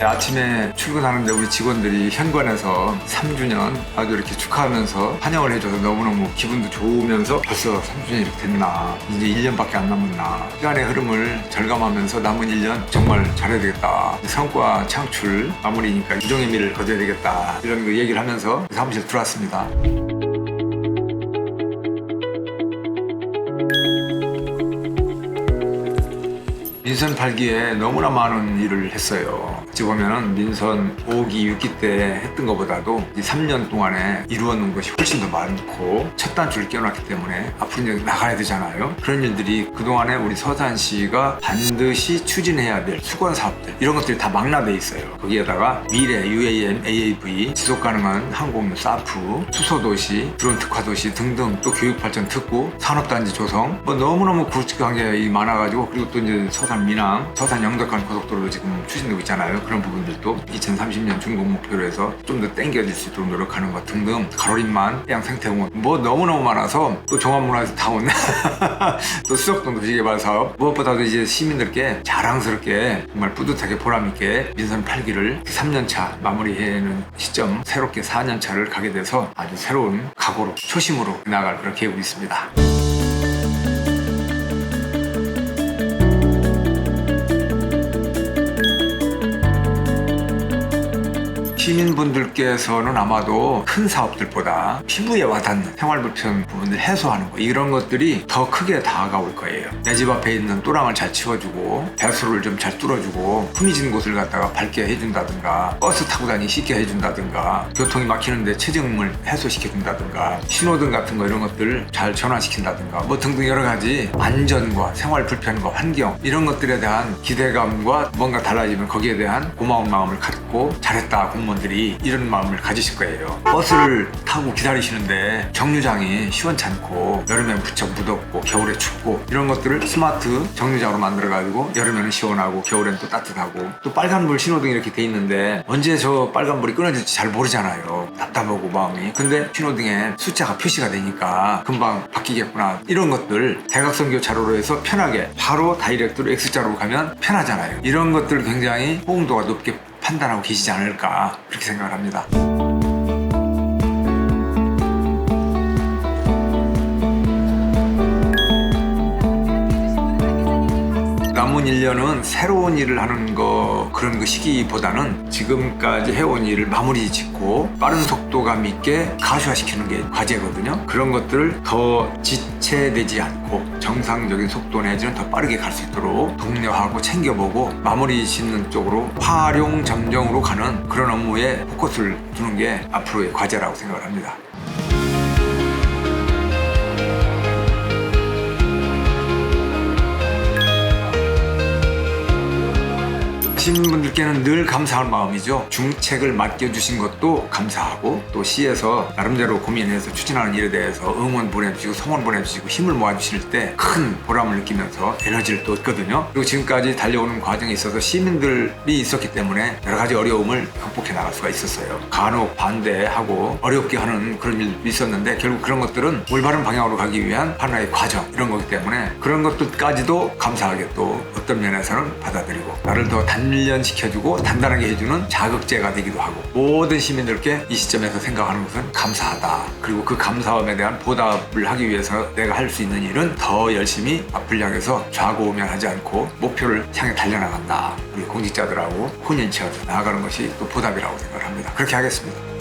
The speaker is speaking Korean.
아침에 출근하는데 우리 직원들이 현관에서 3주년 아주 이렇게 축하하면서 환영을 해줘서 너무너무 기분도 좋으면서 벌써 3주년이 이렇게 됐나? 이제 1년밖에 안 남았나? 시간의 흐름을 절감하면서 남은 1년 정말 잘해야 되겠다. 성과 창출 마무리니까 유종의 미를 거둬야 되겠다. 이런 거 얘기를 하면서 사무실 들어왔습니다. 민선 8기에 너무나 많은 일을 했어요. 어찌 보면은 민선 5기, 6기 때 했던 것보다도 이 3년 동안에 이루어놓은 것이 훨씬 더 많고 첫 단추를 끼워놨기 때문에 앞으로 이제 나가야 되잖아요. 그런 일들이 그동안에 우리 서산시가 반드시 추진해야 될 수건 사업들 이런 것들이 다 망라돼 있어요. 거기에다가 미래, UAM, AAV, 지속가능한 항공유, 사프, 수소도시, 드론 특화도시 등등 또 교육발전 특구, 산업단지 조성 뭐 너무너무 굵직한 게 많아가지고 그리고 또 이제 서산 미남, 서산 영덕간 고속도로도 지금 추진되고 있잖아요. 그런 부분들도 2030년 중공 목표로 해서 좀 더 땡겨질 수 있도록 노력하는 것 등등 가로림만, 해양 생태공원. 뭐 너무너무 많아서 또 종합문화에서 타온 또 수석동도 비개발 사업. 무엇보다도 이제 시민들께 자랑스럽게 정말 뿌듯하게 보람있게 민선 8기를 3년차 마무리해는 시점 새롭게 4년차를 가게 돼서 아주 새로운 각오로 초심으로 나갈 그런 계획이 있습니다. 시민분들께서는 아마도 큰 사업들보다 피부에 와닿는 생활 불편 부분을 해소하는 거 이런 것들이 더 크게 다가올 거예요. 내 집 앞에 있는 또랑을 잘 치워주고 배수를 좀 잘 뚫어주고 후미진 곳을 갖다가 밝게 해준다든가 버스 타고 다니기 쉽게 해준다든가 교통이 막히는데 체증을 해소시켜준다든가 신호등 같은 거 이런 것들 잘 전환시킨다든가 뭐 등등 여러 가지 안전과 생활 불편과 환경 이런 것들에 대한 기대감과 뭔가 달라지면 거기에 대한 고마운 마음을 갖고 잘했다 공무원 들이 이런 마음을 가지실 거예요. 버스를 타고 기다리시는데 정류장이 시원찮고 여름엔 무척 무덥고 겨울에 춥고 이런 것들을 스마트 정류장으로 만들어가지고 여름에는 시원하고 겨울엔 또 따뜻하고 또 빨간불 신호등이 이렇게 돼 있는데 언제 저 빨간불이 끊어질지 잘 모르잖아요. 답답하고 마음이. 근데 신호등에 숫자가 표시가 되니까 금방 바뀌겠구나 이런 것들 대각선 교차로로 해서 편하게 바로 다이렉트로 X자로 가면 편하잖아요. 이런 것들 굉장히 호응도가 높게 판단하고 계시지 않을까 그렇게 생각을 합니다. 남은 1년은 새로운 일을 하는 거 그런 그 시기보다는 지금까지 해온 일을 마무리 짓고 빠른 속도감 있게 가시화시키는 게 과제거든요. 그런 것들을 더 지체되지 않고 정상적인 속도 내지는 더 빠르게 갈 수 있도록 독려하고 챙겨보고 마무리 짓는 쪽으로 활용 점정으로 가는 그런 업무에 포커스를 두는 게 앞으로의 과제라고 생각을 합니다. 시민분들께는 늘 감사할 마음이죠. 중책을 맡겨주신 것도 감사하고 또 시에서 나름대로 고민해서 추진하는 일에 대해서 응원 보내주시고 성원 보내주시고 힘을 모아주실 때 큰 보람을 느끼면서 에너지를 또 얻거든요. 그리고 지금까지 달려오는 과정에 있어서 시민들이 있었기 때문에 여러 가지 어려움을 극복해 나갈 수가 있었어요. 간혹 반대하고 어렵게 하는 그런 일도 있었는데 결국 그런 것들은 올바른 방향으로 가기 위한 하나의 과정 이런 거기 때문에 그런 것들까지도 감사하게 또 어떤 면에서는 받아들이고 나를 더 단련시켜주고 단단하게 해주는 자극제가 되기도 하고 모든 시민들께 이 시점에서 생각하는 것은 감사하다. 그리고 그 감사함에 대한 보답을 하기 위해서 내가 할 수 있는 일은 더 열심히 앞을 향해서 좌고우면하지 않고 목표를 향해 달려나간다. 우리 공직자들하고 혼인치어서 나아가는 것이 또 보답이라고 생각을 합니다. 그렇게 하겠습니다